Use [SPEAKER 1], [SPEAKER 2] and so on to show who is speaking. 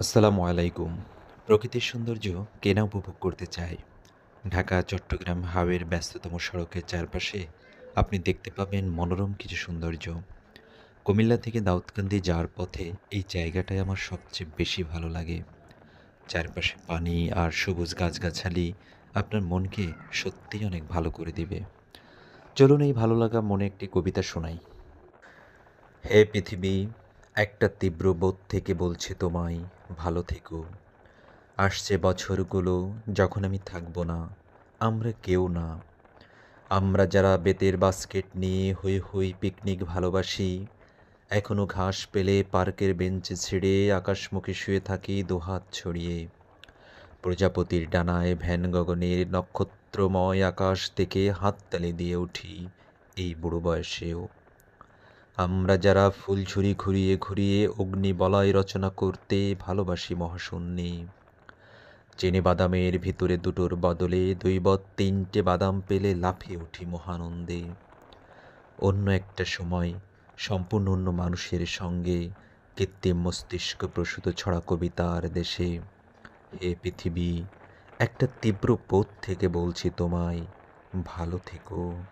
[SPEAKER 1] আসসালামু আলাইকুম। প্রকৃতির সৌন্দর্য কেনা উপভোগ করতে চাই ঢাকা, চট্টগ্রাম হাওয়ের ব্যস্ততম সড়কের চারপাশে আপনি দেখতে পাবেন মনোরম কিছু সৌন্দর্য। কুমিল্লা থেকে দাউদকান্দি যাওয়ার পথে এই জায়গাটাই আমার সবচেয়ে বেশি ভালো লাগে। চারপাশে পানি আর সবুজ গাছগাছালি আপনার মনকে সত্যিই অনেক ভালো করে দিবে। চলুন এই ভালো লাগা মনে একটি কবিতা শোনাই। হে পৃথিবী, একটা তীব্র বোধ থেকে বলছে তোমায় ভালো থেকো। আসছে বছরগুলো যখন আমি থাকব না, আমরা কেউ না। আমরা যারা বেতের বাস্কেট নিয়ে হই হই পিকনিক ভালোবাসি, এখনও ঘাস পেলে পার্কের বেঞ্চে ছেড়ে আকাশমুখে শুয়ে থাকি দুহাত ছড়িয়ে। প্রজাপতির ডানায় ভ্যান গগনের নক্ষত্রময় আকাশ থেকে হাততালি দিয়ে উঠি এই বুড়ো বয়সেও। আমরা যারা ফুলঝুরি ঘুরিয়ে ঘুরিয়ে অগ্নি বলয় রচনা করতে ভালোবাসি মহাশূন্যে। চেনে বাদামের ভিতরে দুটোর বদলে দুই বদ তিনটে বাদাম পেলে লাফিয়ে উঠি মহানন্দে। অন্য একটা সময়, সম্পূর্ণ অন্য মানুষের সঙ্গে কৃত্রিম মস্তিষ্ক প্রসূত ছড়া কবিতার দেশে। এ পৃথিবী, একটা তীব্র বোধ থেকে বলছি তোমায়, ভালো থেকো।